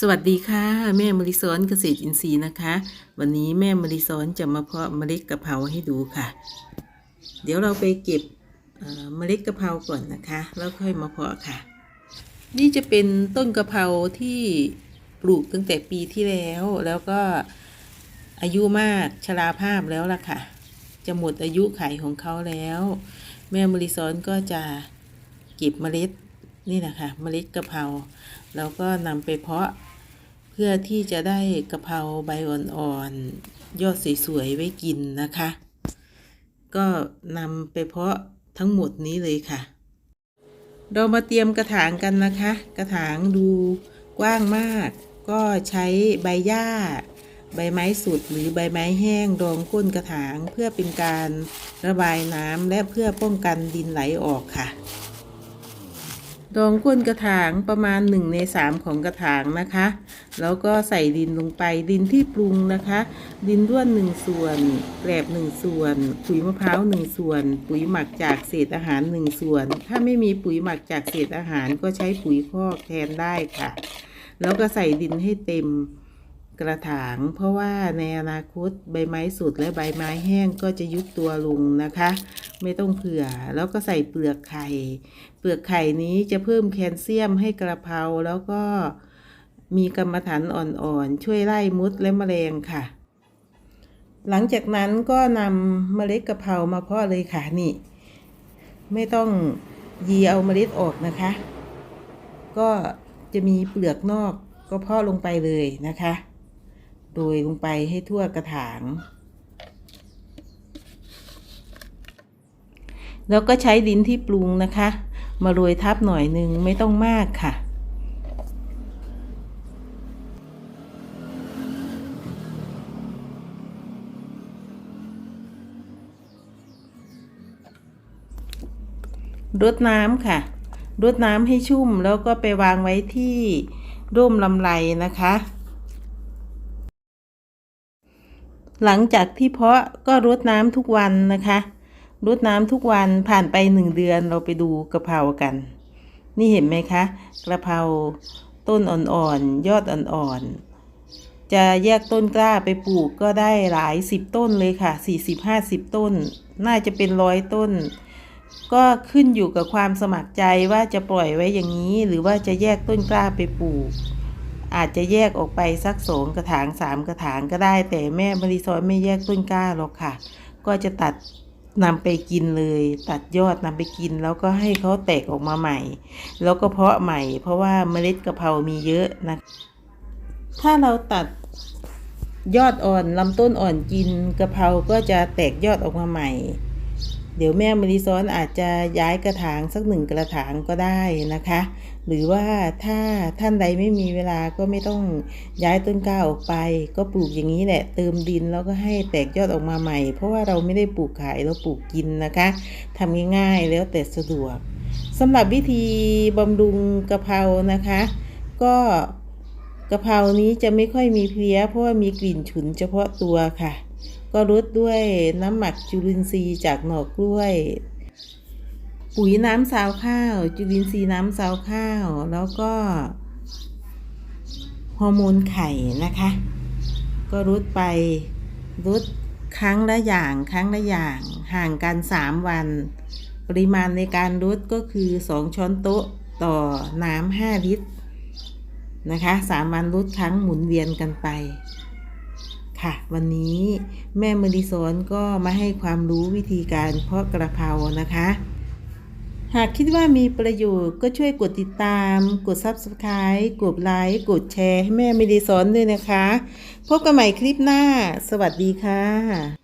สวัสดีค่ะ แม่มริซอนเกษตรอินทรีย์นะคะ วันนี้แม่มริซอนจะมาเพาะเมล็ดกะเพราให้ดูค่ะ เดี๋ยวเราไปเก็บเมล็ดกะเพราก่อนนะคะ แล้วค่อยมาเพาะค่ะ นี่จะเป็นต้นกะเพราที่ปลูกตั้งแต่ปีที่แล้ว แล้วก็อายุมากชราภาพแล้วล่ะค่ะ จะหมดอายุไขของเขาแล้ว แม่มริซอนก็จะเก็บเมล็ด นี่นะคะเมล็ดกะเพราแล้วก็นำไปเพาะเพื่อที่จะได้กะเพราใบอ่อนๆยอดสวยๆไว้กินนะคะ ก็นำไปเพาะทั้งหมดนี้เลยค่ะ เรามาเตรียมกระถางกันนะคะ กระถางดูกว้างมาก ก็ใช้ใบหญ้า ใบไม้สุดหรือใบไม้แห้งรองก้นกระถางเพื่อเป็นการระบายน้ำและเพื่อป้องกันดินไหลออกค่ะ ดองก้นกระถางประมาณ1ใน3 ของกระถางนะคะ แล้วก็ใส่ดินลงไปดินที่ปรุงนะคะ ดินร่วน 1 ส่วนแกลบ1 ส่วน ปุ๋ยมะพร้าว1ส่วน ปุ๋ยหมักจากเศษอาหาร 1 ส่วน ถ้าไม่มีปุ๋ยหมักจากเศษอาหารก็ใช้ปุ๋ยคอกแทนได้ค่ะ แล้วก็ใส่ดินให้เต็ม กระถาง เพราะว่าในอนาคตใบไม้สุดและใบไม้แห้งก็จะยุบตัวลงนะคะ ไม่ต้องเผื่อแล้วก็ใส่เปลือกไข่ เปลือกไข่นี้จะเพิ่มแคลเซียมให้กระเพราแล้วก็มีกรรมฐานอ่อนๆ ช่วยไล่มุดและแมลงค่ะ หลังจากนั้นก็นำเมล็ดกะเพรามาเพาะเลยค่ะนี่ ไม่ต้องยีเอาเมล็ดออกนะคะ ก็จะมีเปลือกนอกก็เพาะลงไปเลยนะคะ โดยลงไปให้ทั่วกระถาง แล้วก็ใช้ดินที่ปรุงนะคะ มาโรยทับหน่อยหนึ่งไม่ต้องมากค่ะรดน้ำค่ะรดน้ำให้ชุ่มแล้วก็ไปวางไว้ที่ร่มลำไรนะคะ หลังจากที่เพาะก็รดน้ำทุกวันนะคะรดน้ำทุกวันผ่านไปหนึ่งเดือนเราไปดูกระเพรากัน นี่เห็นไหมคะ กระเพราต้นอ่อนๆยอดอ่อนๆ จะแยกต้นกล้าไปปลูกก็ได้หลายสิบต้นเลยค่ะสี่สิบห้าสิบต้น น่าจะเป็นร้อยต้น ก็ขึ้นอยู่กับความสมัครใจว่าจะปล่อยไว้อย่างนี้ หรือว่าจะแยกต้นกล้าไปปลูก อาจจะแยกออกไปสักสองกระถางสามกระถางก็ได้ แต่แม่บริซอนไม่แยกต้นกล้าหรอกค่ะ ก็จะตัดนำไปกินเลย ตัดยอดนำไปกิน แล้วก็ให้เขาแตกออกมาใหม่ แล้วก็เพาะใหม่ เพราะว่าเมล็ดกะเพรามีเยอะนะ ถ้าเราตัดยอดอ่อนลำต้นอ่อนกินกะเพราก็จะแตกยอดออกมาใหม่ เดี๋ยวแม่มริซ้อนอาจจะย้ายกระถางสักหนึ่งกระถางก็ได้นะคะ หรือว่าถ้าท่านใดไม่มีเวลาก็ไม่ต้องย้ายต้นกล้าออกไป ก็ปลูกอย่างนี้แหละ เติมดินแล้วก็ให้แตกยอดออกมาใหม่ เพราะว่าเราไม่ได้ปลูกขายเราปลูกกินนะคะทำง่ายๆแล้วแต่สะดวกสำหรับวิธีบำรุงกะเพรานะคะ ก็กะเพรานี้จะไม่ค่อยมีเพลี้ยเพราะว่ามีกลิ่นฉุนเฉพาะตัวค่ะ ก็รดด้วยน้ำหมักจุลินทรีย์จากหน่อกล้วย ปุ๋ยน้ำซาวข้าว จุลินทรีย์น้ำซาวข้าว แล้วก็ฮอร์โมนไข่นะคะ ก็รดไปรดครั้งละอย่างครั้งละอย่างห่างกันสามวัน ปริมาณในการรดก็คือสองช้อนโต๊ะต่อน้ำห้าลิตรนะคะ สามวันรดครั้งหมุนเวียนกันไป ค่ะ วันนี้แม่มริซอนก็มาให้ความรู้วิธีการเพาะกระเพรานะคะ หากคิดว่ามีประโยชน์ก็ช่วยกดติดตาม กด Subscribe กดไลค์กดแชร์ให้แม่มริซอนด้วยนะคะ พบกันใหม่คลิปหน้า สวัสดีค่ะ